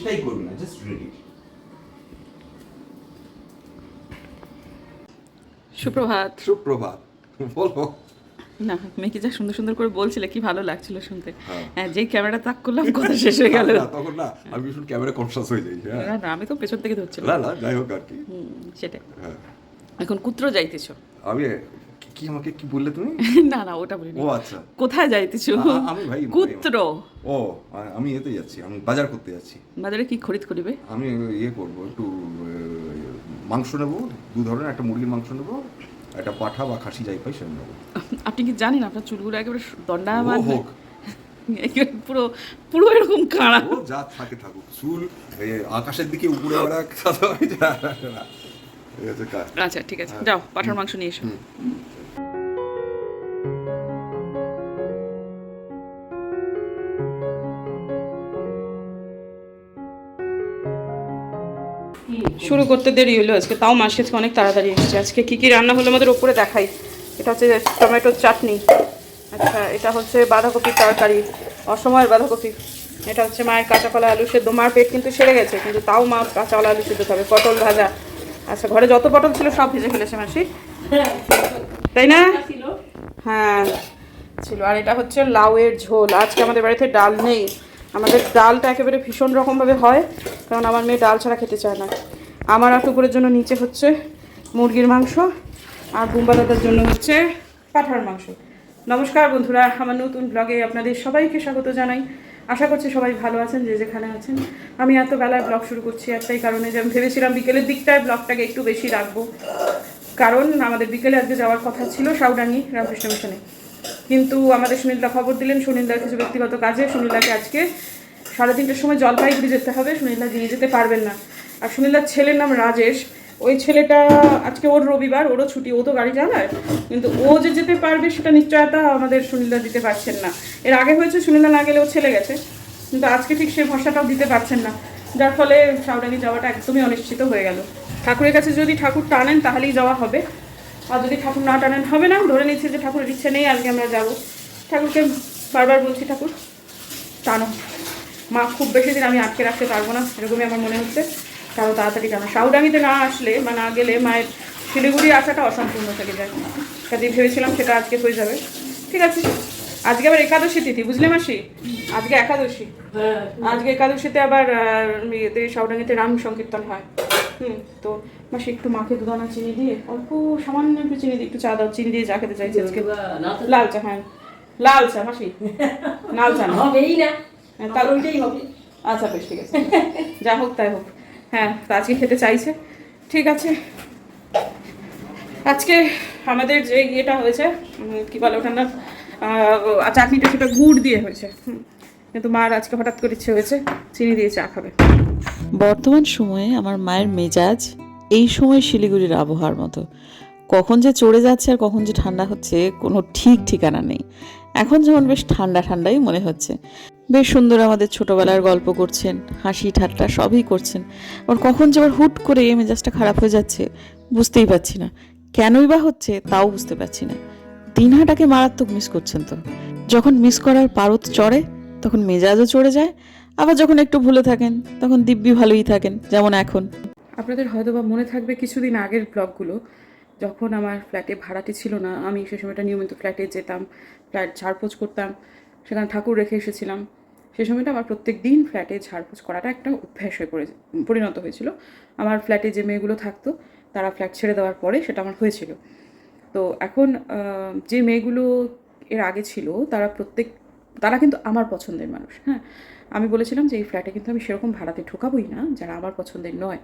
চেষ্টাই করবি না জাস্ট রেডি সুপ্রভাত। সুপ্রভাত বলো। না মেয়েকে যা সুন্দর সুন্দর করে বলছিলে কি ভালো লাগছিল শুনতে। হ্যাঁ। হ্যাঁ যেই ক্যামেরা তাক করলাম কথা শেষ হয়ে গেল। না, তখন না আমি ভীষণ ক্যামেরা কনসাস হয়ে যাই হ্যাঁ। না না আমি তো পেছন থেকে ধরছিলাম। না না যাই হোক আর কি। সেটাই। এখন কুত্র যাইতেছো। আমি কি- আমাকে কি বললে তুমি? না না ওটা বলিনি। ও আচ্ছা। কোথায় যাইতেছো আমি ভাই- কুত্র। ও আমি এতে যাচ্ছি আমি বাজার করতে যাচ্ছি। বাজারে কি খরিদ করিবে? আমি ইয়ে করব একটু মাংস নেব দু ধরনের একটা মুরগির মাংস নেব একটা পাঠা বা খাসি যাই পাই সেটা নেব। আপনি কি জানেন আপনার চুলগুলো একেবারে দণ্ডায়মান হোক। পুরো পুরো এরকম কাঁড়া। যা থাকে থাকুক চুল আকাশের দিকে উপরে কাজ আচ্ছা ঠিক আছে। যাও পাঠার মাংস নিয়ে এসো। শুরু করতে দেরি হলো। আজকে তাও মাসি আজকে অনেক তাড়াতাড়ি এসেছে। আজকে কী কী রান্না হলো আমাদের ওপরে দেখাই। এটা হচ্ছে টমেটোর চাটনি। আচ্ছা এটা হচ্ছে বাঁধাকপির তরকারি। অসময়ের বাঁধাকপি। এটা হচ্ছে মায়ের কাঁচা কলা আলু সেদ্ধ। মার পেট কিন্তু সেরে গেছে কিন্তু তাও মা কাঁচা কলা আলু সেদ্ধ খাবে। পটল ভাজা। আচ্ছা ঘরে যত পটল ছিল সব ভেজে ফেলেছে মাসি। তাই না? হ্যাঁ ছিল। আর এটা হচ্ছে লাউয়ের ঝোল। আজকে আমাদের বাড়িতে ডাল নেই। আমাদের ডালটা একেবারে ভীষণ রকমভাবে হয়, কারণ আমার মেয়ে ডাল ছাড়া খেতে চায় না। আমার আর টুকুরের জন্য নিচে হচ্ছে মুরগির মাংস, আর বুম্বা দাদার জন্য হচ্ছে পাঠার মাংস। নমস্কার বন্ধুরা, আমার নতুন ব্লগে আপনাদের সবাইকে স্বাগত জানাই। আশা করছি সবাই ভালো আছেন, যে যেখানে আছেন। আমি এত বেলায় ব্লগ শুরু করছি একটাই কারণে যে আমি ভেবেছিলাম বিকেলের দিকটায় ব্লগটাকে একটু বেশি রাখব। কারণ আমাদের বিকেলে আজকে যাওয়ার কথা ছিল সাউডাঙ্গি রামকৃষ্ণ মিশনে। কিন্তু আমাদের সুনীলদা খবর দিলেন, সুনীলদার কিছু ব্যক্তিগত কাজে সুনীলদাকে আজকে সাড়ে তিনটের সময় জলপাইগুড়ি যেতে হবে। সুনীলদা দিয়ে যেতে পারবেন না। আর সুনীলদার ছেলের নাম রাজেশ। ওই ছেলেটা আজকে ওর রবিবার, ওরও ছুটি, ও তো গাড়ি চালায়, কিন্তু ও যে যেতে পারবে সেটা নিশ্চয়তা আমাদের সুনীলদা দিতে পারছেন না। এর আগে হয়েছে সুনীলদা না গেলে ও ছেলে গেছে, কিন্তু আজকে ঠিক সেই ভরসাটাও দিতে পারছেন না। যার ফলে সাউডাঙ্গি যাওয়াটা একদমই অনিশ্চিত হয়ে গেল। ঠাকুরের কাছে যদি ঠাকুর টানেন তাহলেই যাওয়া হবে। আর যদি ঠাকুর না টানেন, হবে না। ধরে নিচ্ছি যে ঠাকুরের ইচ্ছে নেই, আজকে আমরা যাব। ঠাকুরকে বারবার বলছি, ঠাকুর, টানো। মা, খুব বেশি দিন আমি আটকে রাখতে পারব না, এরকমই আমার মনে হচ্ছে। কারও তাড়াতাড়ি টানো সাউডাঙ্গিতে না আসলে বা না গেলে মায়ের শিলিগুড়ি আসাটা অসম্পূর্ণ থেকে যায়। কাজে ভেবেছিলাম সেটা আজকে হয়ে যাবে। ঠিক আছে। আজকে আবার একাদশী তিথি বুঝলে মাসি? আজকে একাদশী। আজকে একাদশীতে আবার ইয়েতে সাউডাঙ্গিতে রাম সংকীর্তন হয়। হুম তো মাসি একটু মাকে দুদানা চিনি দিয়ে অল্প সামান্য একটু চিনি দিয়ে একটু চা দাও চিনি দিয়ে চা খেতে চাইছি আজকে। লাল চা? হ্যাঁ। লাল চা মাসি। লাল চা না? হবেই না। হ্যাঁ, তার ওইটাই হবে। আচ্ছা বেশ ঠিক আছে। যা হোক তাই হোক। হ্যাঁ আজকে খেতে চাইছে। ঠিক আছে। আজকে আমাদের যে ইয়েটা হয়েছে কি বলে ওটার নাম? চাটনিটা সেটা গুড় দিয়ে হয়েছে। কিন্তু মার আজকে হঠাৎ করে ইচ্ছে হয়েছে চিনি দিয়ে চা খাবে। বর্তমান সময়ে আমার মায়ের মেজাজ এই সময় শিলিগুড়ির আবহাওয়ার মতো। কখন যে চড়ে যাচ্ছে আর কখন যে ঠান্ডা হচ্ছে কোনো ঠিক ঠিকানা নেই। এখন যেমন বেশ ঠান্ডা ঠান্ডাই মনে হচ্ছে। বেশ সুন্দর আমাদের ছোটবেলার গল্প করছেন, হাসি ঠাট্টা সবই করছেন। আবার কখন যে আবার হুট করে এই মেজাজটা খারাপ হয়ে যাচ্ছে, বুঝতেই পারছি না। কেনই বা হচ্ছে, তাও বুঝতে পারছি না। দিনহাটাকে মারাত্মক মিস করছেন তো। যখন মিস করার পারদ চড়ে, তখন মেজাজও চড়ে যায়। আবার যখন একটু ভুলে থাকেন, তখন দিব্যি ভালোই থাকেন, যেমন এখন। আপনাদের হয়তো বা মনে থাকবে কিছুদিন আগের ব্লগগুলো যখন আমার ফ্ল্যাটে ভাড়াটি ছিল না, আমি সে সময়টা নিয়মিত ফ্ল্যাটে যেতাম ফ্ল্যাট ঝাড়পোছ করতাম, সেখানে ঠাকুর রেখে এসেছিলাম। সেই সময়টা আমার প্রত্যেক দিন ফ্ল্যাটে ঝাড়পোছ করাটা একটা অভ্যাস হয়ে পড়ে পরিণত হয়েছিল। আমার ফ্ল্যাটে যে মেয়েগুলো থাকতো, তারা ফ্ল্যাট ছেড়ে দেওয়ার পরে সেটা আমার হয়েছিল। তো এখন যে মেয়েগুলো এর আগে ছিল, তারা প্রত্যেক, তারা কিন্তু আমার পছন্দের মানুষ হ্যাঁ? আমি বলেছিলাম যে, এই ফ্ল্যাটে কিন্তু আমি সেরকম ভাড়াতে ঢোকাবই না, যারা আমার পছন্দের নয়।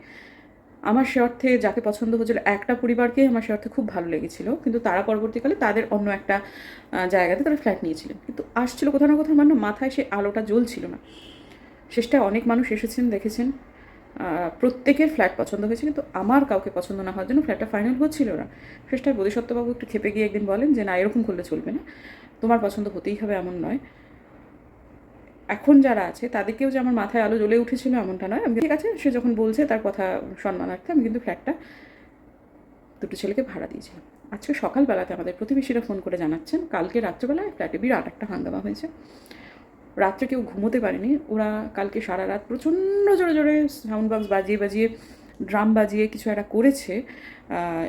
আমার সে অর্থে যাকে পছন্দ হয়েছিল একটা পরিবারকে আমার সে অর্থে খুব ভালো লেগেছিল। কিন্তু তারা পরবর্তীকালে তাদের অন্য একটা জায়গাতে তারা ফ্ল্যাট নিয়েছিলেন। কিন্তু আসছিল কোথাও না কোথাও আমার না মাথায় সে আলোটা জ্বলছিল না। শেষটায় অনেক মানুষ এসেছেন, দেখেছেন। প্রত্যেকের ফ্ল্যাট পছন্দ হয়েছে, কিন্তু আমার কাউকে পছন্দ না হওয়ার জন্য ফ্ল্যাটটা ফাইনাল হচ্ছিল না। শেষটায় বোধিসত্ত্ববাবু একটু খেপে গিয়ে একদিন বলেন যে, না, এরকম করলে চলবে না। তোমার পছন্দ হতেই হবে, এমন নয়। এখন যারা আছে, তাদেরকেও যে আমার মাথায় আলো জ্বলে উঠেছিল এমনটা নয়। আমি ঠিক আছে। সে যখন বলছে, তার কথা সম্মানার্থে আমি কিন্তু ফ্ল্যাটটা দুটো ছেলেকে ভাড়া দিয়েছিলাম। আজকে সকালবেলাতে আমাদের প্রতিবেশীরা ফোন করে জানাচ্ছেন, কালকে রাত্রেবেলায় ফ্ল্যাটে বিরাট একটা হাঙ্গামা হয়েছে। রাত্রে কেউ ঘুমোতে পারেনি। ওরা কালকে সারা রাত প্রচণ্ড জোরে জোরে সাউন্ড বক্স বাজিয়ে বাজিয়ে ড্রাম বাজিয়ে কিছু একটা করেছে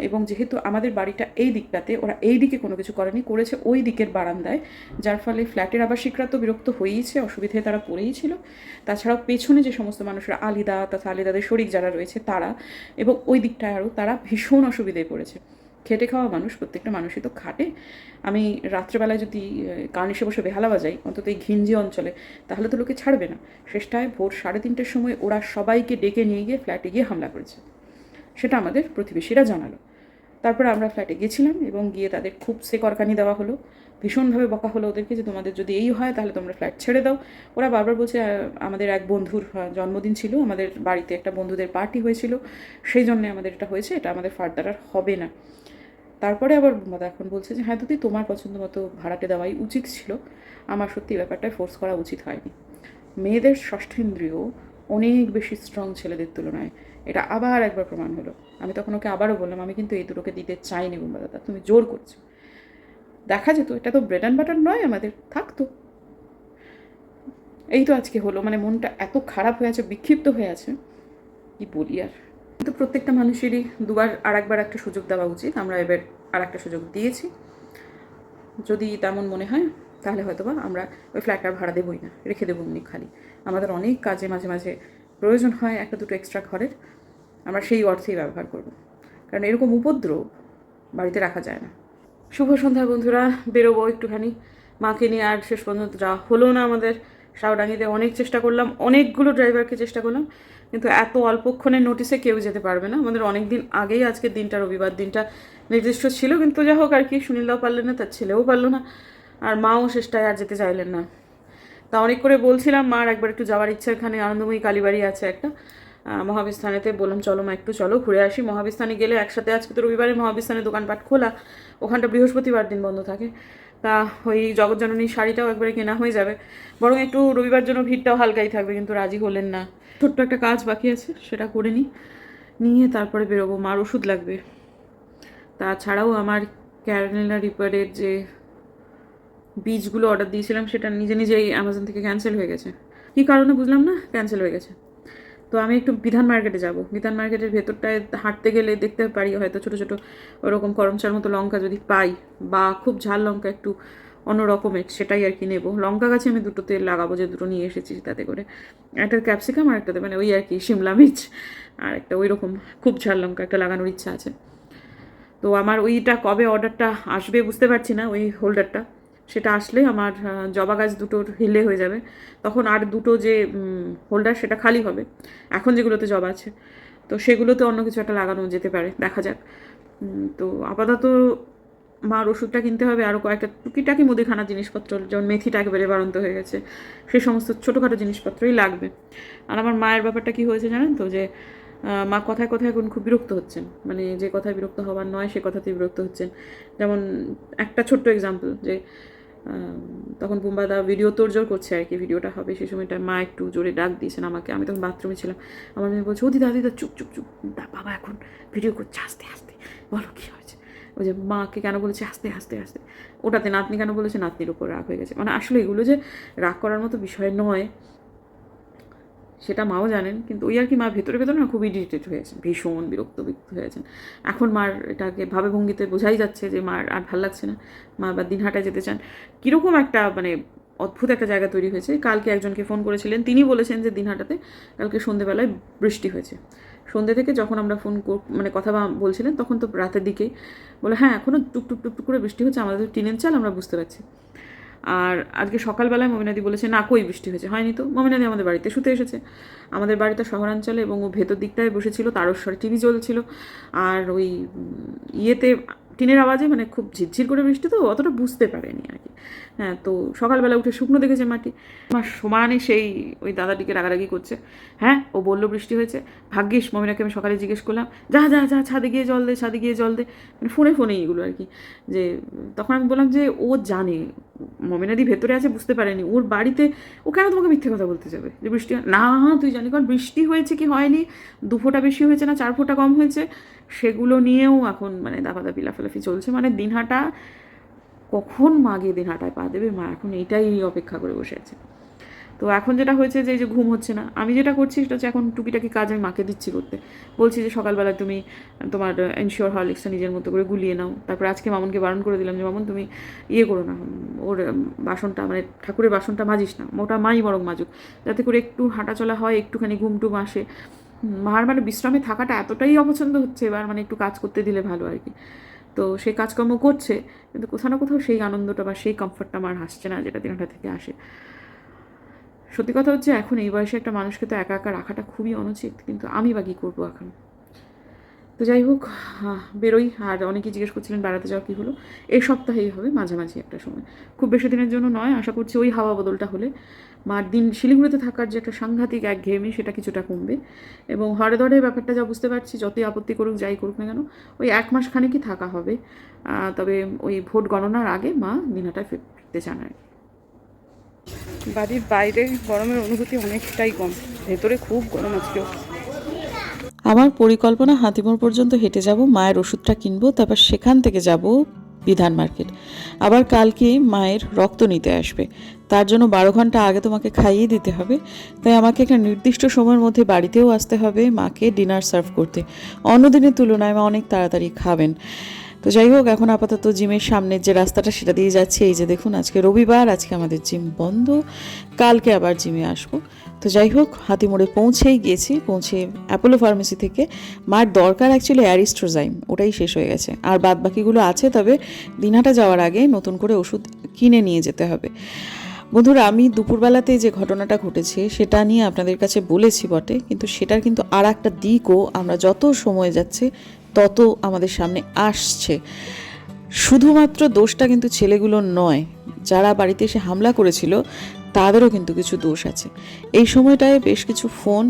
এবং যেহেতু আমাদের বাড়িটা এই দিকটাতে, ওরা এই দিকে কোনো কিছু করেনি, করেছে ওই দিকের বারান্দায়, যার ফলে ফ্ল্যাটের আবাসিকরা তো বিরক্ত হয়েইছে, অসুবিধায় তারা পড়েই ছিল তাছাড়াও পেছনে যে সমস্ত মানুষরা, আলিদা, তথা আলিদাদের শরিক যারা রয়েছে তারা, এবং ওই দিকটায় আরও তারা ভীষণ অসুবিধায় পড়েছে। খেটে খাওয়া মানুষ, প্রত্যেকটা মানুষই তো খাটে। আমি রাত্রেবেলায় যদি কার্নিশে বসে বেহালা বাজাই, অন্তত এই ঘিঞ্জি অঞ্চলে, তাহলে তো লোকে ছাড়বে না। শেষটায় ভোর সাড়ে তিনটের সময় ওরা সবাইকে ডেকে নিয়ে গিয়ে ফ্ল্যাটে গিয়ে হামলা করেছে। সেটা আমাদের প্রতিবেশীরা জানালো। তারপরে আমরা ফ্ল্যাটে গেছিলাম এবং গিয়ে তাদের খুব সে করকানি দেওয়া হলো। ভীষণভাবে বকা হলো ওদেরকে যে, তোমাদের যদি এই হয়, তাহলে তোমরা ফ্ল্যাট ছেড়ে দাও। ওরা বারবার বলছে আমাদের এক বন্ধুর জন্মদিন ছিল, আমাদের বাড়িতে একটা বন্ধুদের পার্টি হয়েছিল। সেই জন্য আমাদের এটা হয়েছে, এটা আমাদের ফার্দার আর হবে না। তারপরে আবার এখন বলছে যে হ্যাঁ দিদি তোমার পছন্দ মতো ভাড়াটে দেওয়াই উচিত ছিল। আমার সত্যি ব্যাপারটায় ফোর্স করা উচিত হয়নি। মেয়েদের ষষ্ঠেন্দ্রিয় অনেক বেশি স্ট্রং ছেলেদের তুলনায়। এটা আবার একবার প্রমাণ হলো। আমি তখন ওকে আবারও বললাম, আমি কিন্তু এই দুটোকে দিতে চাইনি বুম্বা দাদা, তুমি জোর করছ। দেখা যেত, এটা তো ব্রেড অ্যান্ড বাটার নয় আমাদের থাকতো এই তো আজকে হলো মানে মনটা এত খারাপ হয়ে আছে, বিক্ষিপ্ত হয়ে আছে, কি বলি আর? কিন্তু প্রত্যেকটা মানুষেরই দুবার আর একবার একটা সুযোগ দেওয়া উচিত। আমরা এবার আর একটা সুযোগ দিয়েছি। যদি তেমন মনে হয়, তাহলে হয়তো বা আমরা ওই ফ্ল্যাটটা ভাড়া দেবই না, রেখে দেবো এমনি খালি। আমাদের অনেক কাজে মাঝে মাঝে প্রয়োজন হয় একটা দুটো এক্সট্রা ঘরের। আমরা সেই অর্থেই ব্যবহার করব। কারণ এরকম উপদ্রব বাড়িতে রাখা যায় না। শুভ সন্ধ্যা বন্ধুরা, বেরোবো একটুখানি। মাকে নিয়ে আর শেষ পর্যন্ত যাওয়া হলো না আমাদের। সাউডাঙ্গিতে অনেক চেষ্টা করলাম, অনেকগুলো ড্রাইভারকে চেষ্টা করলাম। কিন্তু এত অল্পক্ষণের নোটিসে কেউ যেতে পারবে না। আমাদের অনেক দিন আগেই আজকের দিনটা, রবিবার দিনটা নির্দিষ্ট ছিল, কিন্তু যা হোক আর কি, সুনীলদাও পারলেন না, তার ছেলেও পারল না, আর মাও শেষটায় আর যেতে চাইলেন না। তা অনেক করে বলছিলাম মার একবার একটু যাওয়ার ইচ্ছা এখানে, আনন্দময়ী কালীবাড়ি আছে একটা। মহাবিস্থানেতে বললাম, চলো মা, একটু চলো ঘুরে আসি। মহাবিস্থানে গেলে একসাথে, আজকে তো রবিবারে মহাবিস্থানে দোকানপাট খোলা, ওখানটা বৃহস্পতিবার দিন বন্ধ থাকে। তা ওই জগৎজননীর শাড়িটাও একবারে কেনা হয়ে যাবে। বরং একটু রবিবার জন্য ভিড়টাও হালকাই থাকবে, কিন্তু রাজি হলেন না। ছোট্ট একটা কাজ বাকি আছে, সেটা করে নিই নিয়ে তারপরে বেরোবো, মার ওষুধ লাগবে। তাছাড়াও আমার ক্যারেলা রিপারের যে বীজগুলো অর্ডার দিয়েছিলাম, সেটা নিজে নিজেই অ্যামাজন থেকে ক্যান্সেল হয়ে গেছে। কী কারণে বুঝলাম না ক্যান্সেল হয়ে গেছে। তো আমি একটু বিধান মার্কেটে যাব। বিধান মার্কেটের ভেতরটায় হাঁটতে গেলে দেখতে পারি, হয়তো ছোটো ছোটো ওরকম করমচার মতো লঙ্কা যদি পাই বা খুব ঝাল লঙ্কা একটু অন্য রকমের সেটাই আর কি নেব। লঙ্কা গাছে আমি দুটোতে লাগাবো, যে দুটো নিয়ে এসেছি তাতে করে। একটা ক্যাপসিকাম আর একটাতে মানে ওই আর কি, শিমলা মির্চ আর একটা ওই রকম খুব ঝাল লঙ্কা, একটা লাগানোর ইচ্ছা আছে। তো আমার ওইটা কবে অর্ডারটা আসবে বুঝতে পারছি না, ওই হোল্ডারটা। সেটা আসলে আমার জবা গাছ দুটোর হিলে হয়ে যাবে। তখন আর দুটো যে হোল্ডার সেটা খালি হবে। এখন যেগুলোতে জবা আছে। তো সেগুলোতে অন্য কিছু একটা লাগানো যেতে পারে, দেখা যাক। তো আপাতত মার ওষুধটা কিনতে হবে। আরও কয়েকটা টুকিটাকি মুদিখানা জিনিসপত্র, যেমন মেথিটা একেবারে বারন্ত হয়ে গেছে। সেই সমস্ত ছোটোখাটো জিনিসপত্রই লাগবে। আর আমার মায়ের ব্যাপারটা কি হয়েছে জানেন তো? যে মা কথায় কথায় এখন খুব বিরক্ত হচ্ছেন। মানে যে কথায় বিরক্ত হওয়ার নয়, সে কথাতেই বিরক্ত হচ্ছেন। যেমন একটা ছোট্ট এক্সাম্পল যে তখন বুম্বাদা ভিডিও তোড়জোড় করছে আর কি ভিডিওটা হবে সেই সময়টা মা একটু জোরে ডাক দিয়েছেন আমাকে, আমি তখন বাথরুমে ছিলাম। আমার মেয়ে বলছে ও দিদা দিদা চুপ চুপ চুপ বাবা এখন ভিডিও করছে আস্তে আস্তে বলো কী হয়েছে? ওই যে মাকে কেন বলেছে আস্তে আস্তে আস্তে ওটাতে নাতনি কেন বলেছে, নাতনির উপর রাগ হয়ে গেছে। মানে আসলে এগুলো যে রাগ করার মতো বিষয় নয় সেটা মাও জানেন, কিন্তু ওই আর কি মা ভেতরে ভেতরে না খুব ইরিটেট হয়েছে, ভীষণ বিরক্ত বিরক্ত হয়েছেন এখন মার এটাকে ভাবে ভঙ্গিতে বোঝাই যাচ্ছে যে মার আর ভালো লাগছে না, মা আবার দিনহাটায় যেতে চান। কীরকম একটা মানে অদ্ভুত একটা জায়গা তৈরি হয়েছে। কালকে একজনকে ফোন করেছিলেন, তিনি বলেছেন যে দিনহাটাতে কালকে সন্ধেবেলায় বৃষ্টি হয়েছে। সন্ধ্যে থেকে যখন আমরা ফোন মানে কথা বা- বলছিলেন, তখন তো রাতের দিকেই বলে হ্যাঁ এখনও টুক টুক টুক করে বৃষ্টি হচ্ছে, আমাদের টিনের চাল আমরা বুঝতে পারছি। আর আজকে সকালবেলায় মমিনাদি বলেছে, না, কই বৃষ্টি হয়েছে? হয়নি তো। মমিনাদি আমাদের বাড়িতে শুতে এসেছে। আমাদের বাড়িতে শহরাঞ্চলে এবং ও ভেতর দিকটায় বসেছিল, তারস্বর টিভি চলছিল আর ওই ইয়েতে টিনের আওয়াজে মানে খুব ঝিরঝির করে বৃষ্টি, তো অতটা বুঝতে পারেনি আর কি। হ্যাঁ তো সকালবেলা উঠে শুকনো দেখেছে মাটি। আমার সমানে সেই ওই দাদাটিকে রাগারাগি করছে। হ্যাঁ ও বলল বৃষ্টি হয়েছে। ভাগ্যিস মমিনাকে আমি সকালে জিজ্ঞেস করলাম, যা যা যা, ছাদে গিয়ে জল দে, ছাদে গিয়ে জল দে। মানে ফোনে ফোনে এগুলো আর কি। যে তখন আমি বললাম যে ও জানে মমিনাদি ভেতরে আছে, বুঝতে পারেনি। ওর বাড়িতে, ও কেন তোমাকে মিথ্যে কথা বলতে যাবে? যে বৃষ্টি, না, তুই জানি কারণ বৃষ্টি হয়েছে কি হয়নি? দু ফোঁটা বেশি হয়েছে না, চার ফোঁটা কম হয়েছে? সেগুলো নিয়েও এখন মানে দাপাদাপি, লাফালাফি চলছে। মানে দিনহাটা, কখন মা গিয়ে দিনহাটায় পা দেবে? মা এখন এইটাই অপেক্ষা করে বসে আছে। তো এখন যেটা হয়েছে যে এই যে ঘুম হচ্ছে না, আমি যেটা করছি সেটা হচ্ছে এখন টুকিটাকি কাজ আমি মাকে দিচ্ছি করতে। বলছি যে সকালবেলা তুমি তোমার এনশিওর হরলিক্সটা নিজের মতো করে গুলিয়ে নাও। তারপর আজকে মামনকে বারণ করে দিলাম যে, মামন, তুমি ইয়ে করো না, ওর বাসনটা মানে ঠাকুরের বাসনটা মাজিস না ওটা মাই বরং মাজুক। যাতে করে একটু হাঁটাচলা হয়, একটুখানি ঘুম টুম আসে। মার মানে বিশ্রামে থাকাটা এতটাই অপছন্দ হচ্ছে, এবার মানে একটু কাজ করতে দিলে ভালো আর কি। তো সেই কাজকর্ম করছে, কিন্তু কোথাও না কোথাও সেই আনন্দটা বা সেই কমফর্টটা আমার হাসছে না, যেটা দিনটা থেকে আসে। সত্যি কথা হচ্ছে, এখন এই বয়সে একটা মানুষকে তো একা একা রাখাটা খুবই অনুচিত, কিন্তু আমি বা কী করব এখন? তো যাই হোক বেরোই। আর অনেকেই জিজ্ঞেস করছিলেন বেড়াতে যাওয়া কী হলো। এই সপ্তাহেই হবে মাঝামাঝি একটা সময়। খুব বেশি দিনের জন্য নয়, আশা করছি ওই হাওয়া বদলটা হলে। মার দিন শিলিগুড়িতে থাকার যে একটা সাংঘাতিক একঘেয়েমি, সেটা কিছুটা কমবে। এবং হরে ধরে ব্যাপারটা যা বুঝতে পারছি, যতই আপত্তি করুক, যাই করুক না কেন, ওই এক মাস খানেকই থাকা হবে। তবে ওই ভোট গণনার আগে মা দিনাটায় ফিরতে চান আর বাড়ির বাইরে গরমের অনুভূতি অনেকটাই কম। ভেতরে খুব গরম আজকেও আমার পরিকল্পনা হাতিমোড় পর্যন্ত হেঁটে যাব, মায়ের ওষুধটা কিনবো, তারপর সেখান থেকে যাব বিধান মার্কেট। আবার কালকে মায়ের রক্ত নিতে আসবে। তার জন্য বারো ঘণ্টা আগে তোমাকে খাইয়ে দিতে হবে। তাই আমাকে একটা নির্দিষ্ট সময়ের মধ্যে বাড়িতেও আসতে হবে মাকে ডিনার সার্ভ করতে। অন্য দিনের তুলনায় মা অনেক তাড়াতাড়ি খাবেন। তো যাই হোক, এখন আপাতত জিমের সামনের যে রাস্তাটা সেটা দিয়ে যাচ্ছে। এই যে দেখুন, আজকে রবিবার, আজকে আমাদের জিম বন্ধ। কালকে আবার জিমে আসব। তো যাই হোক, হাতিমোড়ে পৌঁছেই গিয়েছি। পৌঁছে অ্যাপোলো ফার্মেসি থেকে মার দরকার অ্যাকচুয়ালি অ্যারিস্ট্রোজাইম ওটাই শেষ হয়ে গেছে। আর বাদ বাকিগুলো আছে, তবে দিনহাটা যাওয়ার আগে নতুন করে ওষুধ কিনে নিয়ে যেতে হবে। বন্ধুরা, আমি দুপুরবেলাতে যে ঘটনাটা ঘটেছে, সেটা নিয়ে আপনাদের কাছে বলেছি বটে, কিন্তু সেটার কিন্তু আর একটা দিকও আমরা যত সময় যাচ্ছে তত আমাদের সামনে আসছে। শুধুমাত্র দোষটা কিন্তু ছেলেগুলোর নয় যারা বাড়িতে এসে হামলা করেছিল তাদেরও কিন্তু কিছু দোষ আছে। এই সময়টায় বেশ কিছু ফোন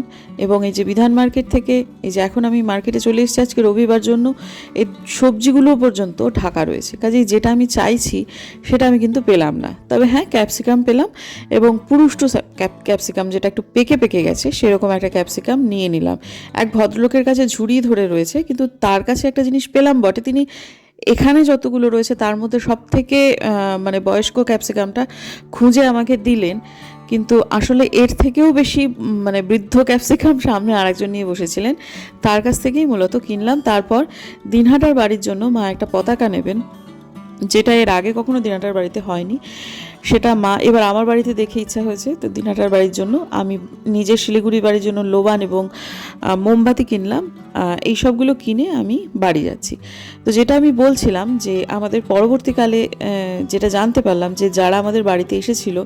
এবং এই যে বিধান মার্কেট থেকে, এই যে এখন আমি মার্কেটে চলে এসেছি আজকে রবিবার জন্য, এই সবজিগুলো পর্যন্ত ঢাকা রয়েছে। কাজেই যেটা আমি চাইছি, সেটা আমি কিন্তু পেলাম না। তবে হ্যাঁ ক্যাপসিকাম পেলাম এবং পুরুষ্ট ক্যাপসিকাম যেটা একটু পেকে পেকে গেছে, সেরকম একটা ক্যাপসিকাম নিয়ে নিলাম। এক ভদ্রলোকের কাছে ঝুড়ি ধরে রয়েছে, কিন্তু তার কাছে একটা জিনিস পেলাম বটে, তিনি এখানে যতগুলো রয়েছে, তার মধ্যে সব থেকে মানে বয়স্ক ক্যাপসিকামটা খুঁজে আমাকে দিলেন। কিন্তু আসলে এর থেকেও বেশি মানে বৃদ্ধ ক্যাপসিকাম সামনে আরেকজন নিয়ে বসেছিলেন। তার কাছ থেকেই মূলত কিনলাম। তারপর দিনহাটার বাড়ির জন্য মা একটা পতাকা নেবেন, যেটা এর আগে কখনো দিনহাটার বাড়িতে হয়নি। সেটা মা, এবার আমার বাড়িতে দেখে ইচ্ছা হয়েছে তো দিনাটার বাড়ির জন্য। আমি নিজের শিলিগুড়ি বাড়ির জন্য লোবান এবং মোমবাতি কিনলাম। এই সবগুলো কিনে আমি বাড়ি যাচ্ছি। তো যেটা আমি বলছিলাম যে, আমাদের পরবর্তীকালে যেটা জানতে পারলাম যে, যারা আমাদের বাড়িতে এসেছিল,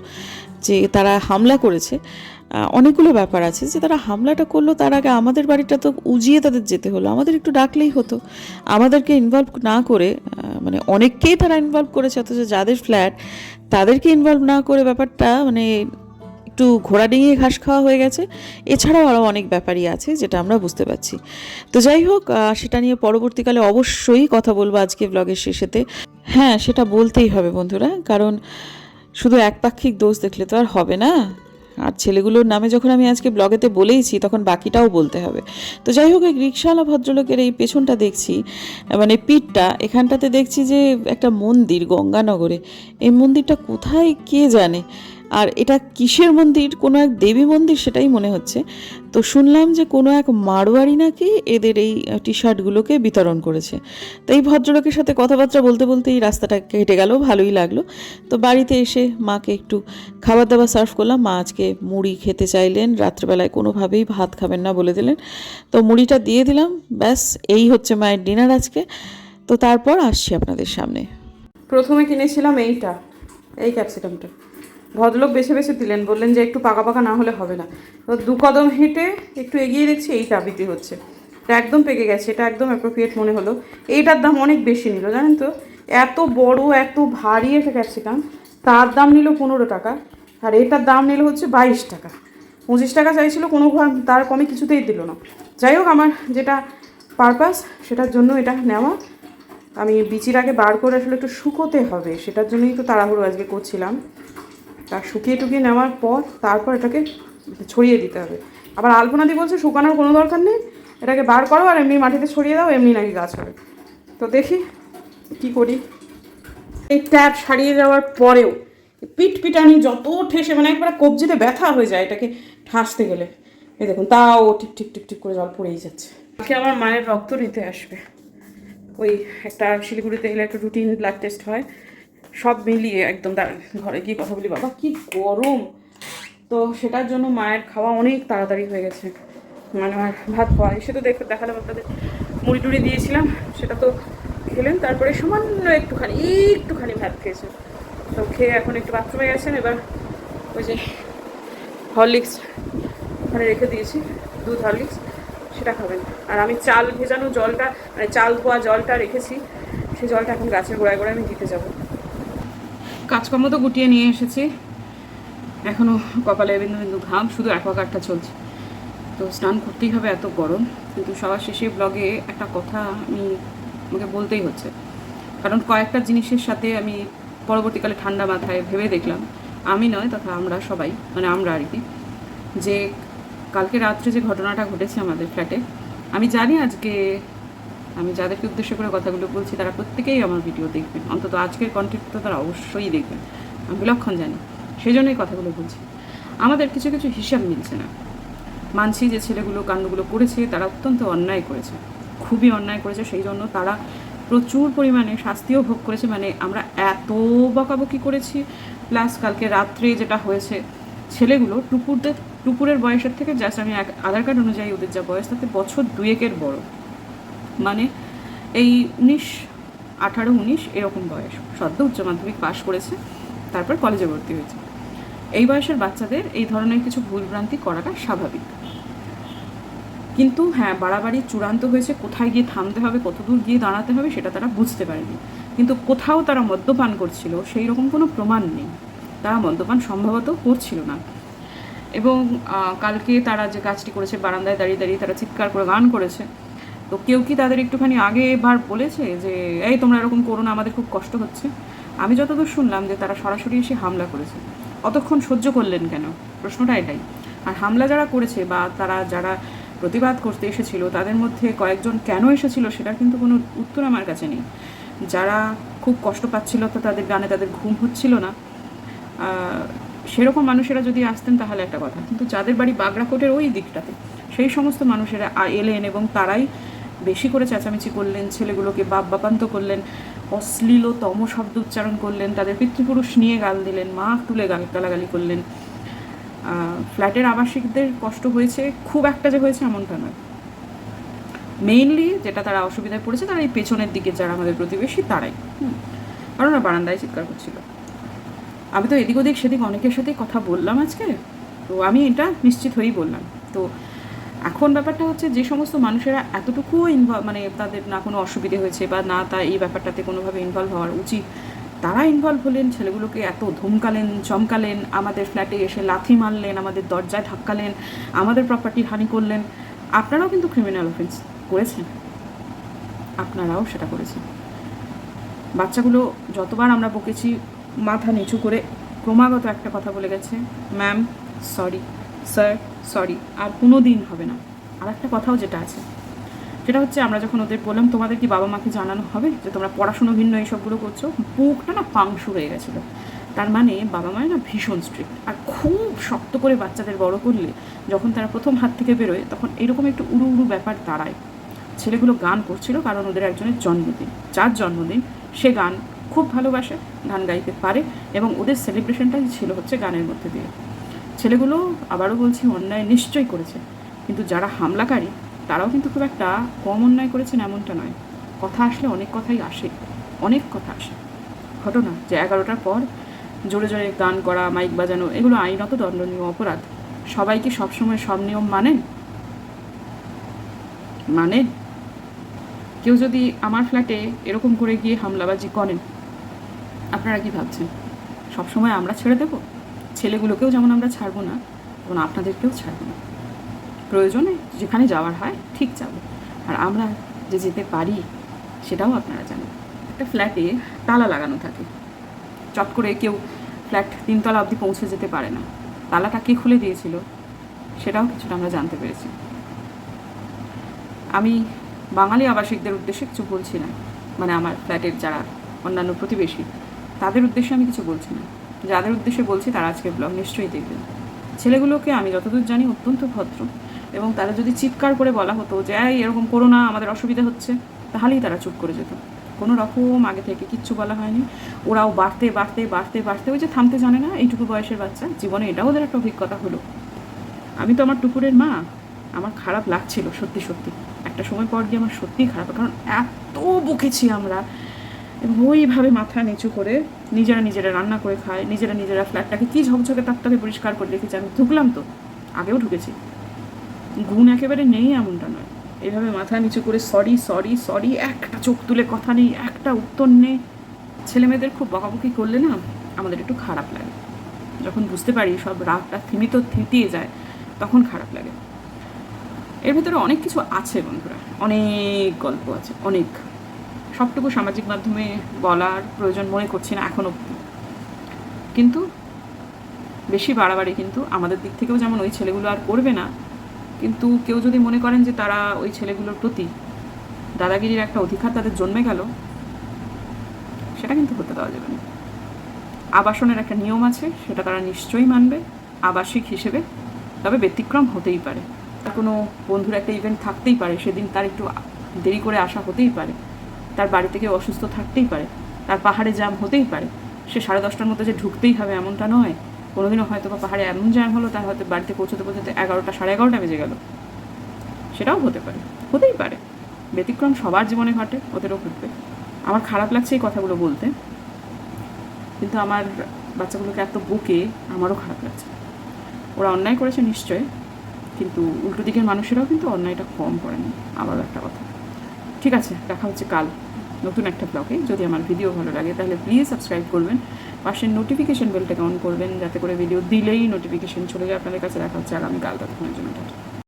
যে তারা হামলা করেছে অনেকগুলো ব্যাপার আছে যে তারা হামলাটা করল তার আগে আমাদের বাড়িটা তো উজিয়ে তাদের যেতে হলো। আমাদের একটু ডাকলেই হতো। আমাদেরকে ইনভলভ না করে মানে অনেককেই তারা ইনভলভ করেছে, অথচ যাদের ফ্ল্যাট তাদেরকে ইনভলভ না করে ব্যাপারটা মানে একটু ঘোড়া ডিঙিয়ে ঘাস খাওয়া হয়ে গেছে। এছাড়াও আরও অনেক ব্যাপারই আছে যেটা আমরা বুঝতে পারছি। তো যাই হোক সেটা নিয়ে পরবর্তীকালে অবশ্যই কথা বলব আজকে ব্লগের শেষেতে। হ্যাঁ সেটা বলতেই হবে বন্ধুরা, কারণ শুধু একপাক্ষিক দোষ দেখলে তো আর হবে না। আর ছেলেগুলোর নামে যখন আমি আজকে ব্লগেতে বলেইছি, তখন বাকিটাও বলতে হবে। তো যাই হোক, এই রিক্সাওয়ালা ভদ্রলোকের এই পেছনটা দেখছি মানে পিঠটা, এখানটাতে দেখছি যে একটা মন্দির, গঙ্গানগরে। এই মন্দিরটা কোথায়, কে জানে? আর এটা কিসের মন্দির? কোনো এক দেবী মন্দির সেটাই মনে হচ্ছে। তো শুনলাম যে কোনো এক মারোয়ারি নাকি এদের এই টি শার্টগুলোকে বিতরণ করেছে। তো এই ভদ্রলোকের সাথে কথাবার্তা বলতে বলতে এই রাস্তাটা কেটে গেল, ভালোই লাগল। তো বাড়িতে এসে মাকে একটু খাবার দাবার সার্ভ করলাম। মা আজকে মুড়ি খেতে চাইলেন, রাত্রেবেলায় কোনোভাবেই ভাত খাবেন না বলে দিলেন। তো মুড়িটা দিয়ে দিলাম, ব্যাস, এই হচ্ছে মায়ের ডিনার আজকে। তো তারপর আসছি আপনাদের সামনে। প্রথমে কিনেছিলাম এইটা, এই ক্যাপসিকামটা ভদ্রলোক বেছে বেছে দিলেন, বললেন যে একটু পাকা পাকা না হলে হবে না। তো দু কদম হেঁটে একটু এগিয়ে দেখছি এই বিক্রি হচ্ছে। এটা একদম পেকে গেছে, এটা একদম অ্যাপ্রোপ্রিয়েট মনে হলো। এইটার দাম অনেক বেশি নিল, জানেন তো? এত বড়, এত ভারী একটা ক্যাপসিকাম তার দাম নিল পনেরো টাকা, আর এটার দাম নিল হচ্ছে বাইশ টাকা। পঁচিশ টাকা চাইছিল, কোনো তার কমে কিছুতেই দিল না। যাই হোক, আমার যেটা পারপাস সেটার জন্য এটা নেওয়া। আমি বিচির আগে বার করে আসলে একটু শুকোতে হবে, সেটার জন্যই তো তাড়াহুড়ো আজকে করছিলাম। তা শুকিয়ে টুকিয়ে নেওয়ার পর তারপর এটাকে ছড়িয়ে দিতে হবে। আবার আলপনাদি বলছে, শুকানোর কোনো দরকার নেই। এটাকে বার করো আর এমনি মাটিতে ছড়িয়ে দাও, এমনি নাকি গাছ হবে। তো দেখি কি করি। এই ট্যাপ সারিয়ে যাওয়ার পরেও পিট পিটানি যত ঠেসে মানে একবার কবজিতে ব্যথা হয়ে যায় এটাকে ঠাসতে গেলে। এই দেখুন, তাও টিপ টিপ টিপ টিপ করে জল পড়েই যাচ্ছে। আজকে আমার মায়ের রক্ত নিতে আসবে। ওই একটা শিলিগুড়িতে এলে একটা রুটিন ব্লাড টেস্ট হয়। সব মিলিয়ে একদম ঘরে গিয়ে কথা বলি, বাবা, কি গরম! তো সেটার জন্য মায়ের খাওয়া অনেক তাড়াতাড়ি হয়ে গেছে। মানে আমার ভাত খাওয়া এসে তো দেখ, দেখালাম আপনাদের। মুড়ি টুড়ি দিয়েছিলাম, সেটা তো খেলেন, তারপরে সামান্য একটুখানি একটুখানি ভাত খেয়েছে। তো খেয়ে এখন একটু বাথরুমে গেছেন, এবার ওই যে হরলিক্স ওখানে রেখে দিয়েছি, দুধ হরলিক্স, সেটা খাবেন। আর আমি চাল ভেজানো জলটা মানে চাল ধোয়া জলটা রেখেছি, সেই জলটা এখন গাছের গোড়ায় গোড়ায় আমি দিতে যাব। কাজকর্ম তো গুটিয়ে নিয়ে এসেছি। এখনও কপালে বিন্দু বিন্দু ঘাম, শুধু অ্যাকোয়াগার্ডটা চলছে। তো স্নান করতেই হবে, এত গরম। কিন্তু সবার শেষে ব্লগে একটা কথা আমি আমাকে বলতেই হচ্ছে। কারণ কয়েকটা জিনিসের সাথে আমি পরবর্তীকালে ঠান্ডা মাথায় ভেবে দেখলাম। আমি নয়, তথা আমরা সবাই মানে আমরা আর কি, যে কালকে রাত্রে যে ঘটনাটা ঘটেছে আমাদের ফ্ল্যাটে আমি জানি আজকে আমি যাদেরকে উদ্দেশ্য করে কথাগুলো বলছি, তারা প্রত্যেকেই আমার ভিডিও দেখবেন। অন্তত আজকের কন্টেন্ট তো তারা অবশ্যই দেখবেন। আমি বিলক্ষণ জানি সেই জন্যই কথাগুলো বলছি। আমাদের কিছু কিছু হিসাব মিলছে না। মানছি যে ছেলেগুলো কাণ্ডগুলো করেছে, তারা অত্যন্ত অন্যায় করেছে। খুবই অন্যায় করেছে সেই জন্য তারা প্রচুর পরিমাণে শাস্তিও ভোগ করেছে। মানে আমরা এত বকাবকি করেছি প্লাস কালকে রাত্রে যেটা হয়েছে, ছেলেগুলো টুকুরদের টুকুরের বয়সের থেকে জাস্ট আমি এক- আধার কার্ড অনুযায়ী ওদের যা বয়স, তাতে বছর দুয়েকের বড়। মানে এই উনিশ, আঠারো, উনিশ এরকম বয়স। সদ্য উচ্চ মাধ্যমিক পাশ করেছে, তারপর কলেজে ভর্তি হয়েছে। এই বয়সের বাচ্চাদের এই ধরনের কিছু ভুলভ্রান্তি করাটা স্বাভাবিক। কিন্তু হ্যাঁ বাড়াবাড়ি চূড়ান্ত হয়েছে, কোথায় গিয়ে থামতে হবে, কতদূর গিয়ে দাঁড়াতে হবে সেটা তারা বুঝতে পারেনি। কিন্তু কোথাও তারা মদ্যপান করছিল, সেই রকম কোনো প্রমাণ নেই। তারা মদ্যপান সম্ভবত করছিল না। এবং কালকে তারা যে কাজটি করেছে, বারান্দায় দাঁড়িয়ে দাঁড়িয়ে তারা চিৎকার করে গান করেছে। তো কেউ কি তাদের একটুখানি আগে এবার বলেছে যে, এই তোমরা এরকম করো না, আমাদের খুব কষ্ট হচ্ছে? আমি যতদূর শুনলাম যে তারা সরাসরি এসে হামলা করেছে। অতক্ষণ সহ্য করলেন কেন? প্রশ্নটা এটাই। আর হামলা যারা করেছে বা তারা যারা প্রতিবাদ করতে এসেছিল, তাদের মধ্যে কয়েকজন কেন এসেছিল সেটার কিন্তু কোনো উত্তর আমার কাছে নেই। যারা খুব কষ্ট পাচ্ছিল তো তাদের গানে তাদের ঘুম হচ্ছিল না। সেরকম মানুষেরা যদি আসতেন তাহলে একটা কথা। কিন্তু যাদের বাড়ি বাগড়াকোটের ওই দিকটাতে, সেই সমস্ত মানুষেরা এলেন এবং তারাই বেশি করে চেঁচামেচি করলেন, ছেলেগুলোকে বাপ বাপান্ত করলেন অশ্লীলতম শব্দ উচ্চারণ করলেন, তাদের পিতৃপুরুষ নিয়ে গাল দিলেন মা তুলে গাল গালাগালি করলেন। ফ্ল্যাটের আবাসিকদের কষ্ট হয়েছে, খুব একটা যে হয়েছে এমনটা নয়। মেইনলি যেটা তারা অসুবিধায় পড়েছে, তারা এই পেছনের দিকে যারা আমাদের প্রতিবেশী, তারাই। কারণ ওরা বারান্দায় চিৎকার করছিল। আমি তো এদিক ওদিক, সেদিক অনেকের সাথেই কথা বললাম আজকে। তো আমি এটা নিশ্চিত হয়েই বললাম। তো এখন ব্যাপারটা হচ্ছে যে সমস্ত মানুষেরা এতটুকু ইনভলভ মানে তাদের না কোনো অসুবিধে হয়েছে বা না তা এই ব্যাপারটাতে কোনোভাবে ইনভলভ হওয়ার উচিত, তারা ইনভলভ হলেন, ছেলেগুলোকে এত ধমকালেন, চমকালেন, আমাদের ফ্ল্যাটে এসে লাথি মারলেন, আমাদের দরজায় ধাক্কালেন, আমাদের প্রপার্টি হানি করলেন। আপনারাও কিন্তু ক্রিমিনাল অফেন্স করেছেন। আপনারাও সেটা করেছেন। বাচ্চাগুলো যতবার আমরা বকেছি, মাথা নিচু করে ক্রমাগত একটা কথা বলে গেছে ম্যাম সরি স্যার, সরি, আর কোনো দিন হবে না। আর একটা কথাও যেটা আছে, যেটা হচ্ছে আমরা যখন ওদের বললাম, তোমাদের কি বাবা মাকে জানানো হবে যে তোমরা পড়াশুনো ভিন্ন এইসবগুলো করছ? বুকটা না পাংশু হয়ে গেছিল। তার মানে বাবা মায়ের না ভীষণ স্ট্রিক্ট আর খুব শক্ত করে বাচ্চাদের বড় করলে যখন তারা প্রথম হাত থেকে বেরোয়, তখন এরকম একটু উড়ু উড়ু ব্যাপার দাঁড়ায়। ছেলেগুলো গান করছিল কারণ ওদের একজনের জন্মদিন। যার জন্মদিন সে গান খুব ভালোবাসে, গান গাইতে পারে এবং ওদের সেলিব্রেশনটাই ছিল হচ্ছে গানের মধ্যে দিয়ে। ছেলেগুলো আবারও বলছি অন্যায় নিশ্চয়ই করেছে। কিন্তু যারা হামলাকারী, তারাও কিন্তু খুব একটা কম অন্যায় করেছেন এমনটা নয়। কথা আসলে অনেক কথাই আসে, অনেক কথা আসে। ঘটনা, যে এগারোটার পর জোরে জোরে গান করা, মাইক বাজানো, এগুলো আইনত দণ্ডনীয় অপরাধ। সবাই কি সবসময় সব নিয়ম মানেন? মানেন? কেউ যদি আমার ফ্ল্যাটে এরকম করে গিয়ে হামলাবাজি করেন, আপনারা কি ভাবছেন? সবসময় আমরা ছেড়ে দেব? ছেলেগুলোকেও যেমন আমরা ছাড়বো না, তেমন আপনাদেরকেও ছাড়বো না। প্রয়োজনে যেখানে যাওয়ার হয় ঠিক যাব। আর আমরা যে যেতে পারি, সেটাও আপনারা জানেন। একটা ফ্ল্যাটে তালা লাগানো থাকে। চট করে কেউ ফ্ল্যাট তিনতলা অবধি পৌঁছে যেতে পারে না। তালাটা কে খুলে দিয়েছিল, সেটাও কিছুটা আমরা জানতে পেরেছি। আমি বাঙালি আবাসিকদের উদ্দেশ্যে কিছু বলছি না। মানে আমার ফ্ল্যাটের যারা অন্যান্য প্রতিবেশী, তাদের উদ্দেশ্যে আমি কিছু বলছি না। যাদের উদ্দেশ্যে বলছি তারা আজকে ব্লগ নিশ্চয়ই দেখবেন। ছেলেগুলোকে আমি যতদূর জানি অত্যন্ত ভদ্র এবং তারা যদি চিৎকার করে বলা হতো যে, এই, এরকম করো না, আমাদের অসুবিধা হচ্ছে, তাহলেই তারা চুপ করে যেত। কোনো রকম আগে থেকে কিচ্ছু বলা হয়নি। ওরাও বাড়তে বাড়তে বাড়তে বাড়তে ওই যে থামতে জানে না এইটুকু বয়সের বাচ্চা। জীবনে এটাও ওদের একটা অভিজ্ঞতা হলো। আমি তো আমার টুকুরের মা। আমার খারাপ লাগছিল সত্যি সত্যি। একটা সময় পর গিয়ে আমার সত্যিই খারাপ কারণ এত বকেছি আমরা এবং ওইভাবে মাথা নিচু করে নিজেরা নিজেরা রান্না করে খায়, নিজেরা নিজেরা ফ্ল্যাটটাকে কী ঝকঝকে তাকটাকে পরিষ্কার করে রেখেছে, আমি ঢুকলাম তো, আগেও ঢুকেছি। গুণ একেবারে নেই এমনটা নয়। এভাবে মাথা নিচু করে সরি সরি সরি একটা চোখ তুলে কথা নেই, একটা উত্তর নেই। ছেলে মেয়েদের খুব বকাবকি করলে না আমাদের একটু খারাপ লাগে। যখন বুঝতে পারি সব রাগটা থিমিত থিতিয়ে যায়, তখন খারাপ লাগে। এর ভেতরে অনেক কিছু আছে বন্ধুরা, অনেক গল্প আছে, অনেক। সবটুকু সামাজিক মাধ্যমে বলার প্রয়োজন মনে করছি না এখনও কিন্তু বেশি বাড়াবাড়ি কিন্তু আমাদের দিক থেকেও যেমন ওই ছেলেগুলো আর করবে না, কিন্তু কেউ যদি মনে করেন যে তারা ওই ছেলেগুলোর প্রতি দাদাগিরির একটা অধিকার তাদের জন্মে গেল, সেটা কিন্তু হতে দেওয়া যাবে না। আবাসনের একটা নিয়ম আছে, সেটা তারা নিশ্চয়ই মানবে, আবাসিক হিসেবে, তবে ব্যতিক্রম হতেই পারে। কোনো বন্ধুর একটা ইভেন্ট থাকতেই পারে, সেদিন তার একটু দেরি করে আসা হতেই পারে। তার বাড়ি থেকে অসুস্থ থাকতেই পারে। তার পাহাড়ে জ্যাম হতেই পারে। সে সাড়ে দশটার মধ্যে যে ঢুকতেই হবে এমনটা নয়। কোনোদিনও হয়তো বা পাহাড়ে এমন জ্যাম হলো তার হয়তো বাড়িতে পৌঁছতে পৌঁছতে এগারোটা সাড়ে এগারোটা বেজে গেল। সেটাও হতে পারে। হতেই পারে। ব্যতিক্রম সবার জীবনে ঘটে, ওদেরও ঘটবে। আমার খারাপ লাগছে এই কথাগুলো বলতে। কিন্তু আমার বাচ্চাগুলোকে এত বকে আমারও খারাপ লাগছে। ওরা অন্যায় করেছে নিশ্চয় কিন্তু উল্টো দিকের মানুষেরাও কিন্তু অন্যায়টা কম করেনি। আবারও একটা কথা। ঠিক আছে, দেখা হচ্ছে কাল নতুন একটা ব্লগে যদি আমার ভিডিও ভালো লাগে, তাহলে প্লিজ সাবস্ক্রাইব করবেন। পাশে নোটিফিকেশন বেলটাকে অন করবেন, যাতে করে ভিডিও দিলেই নোটিফিকেশন চলে যায়। আপনাদের কাছে দেখা হচ্ছে আগামীকাল, ততক্ষণের জন্য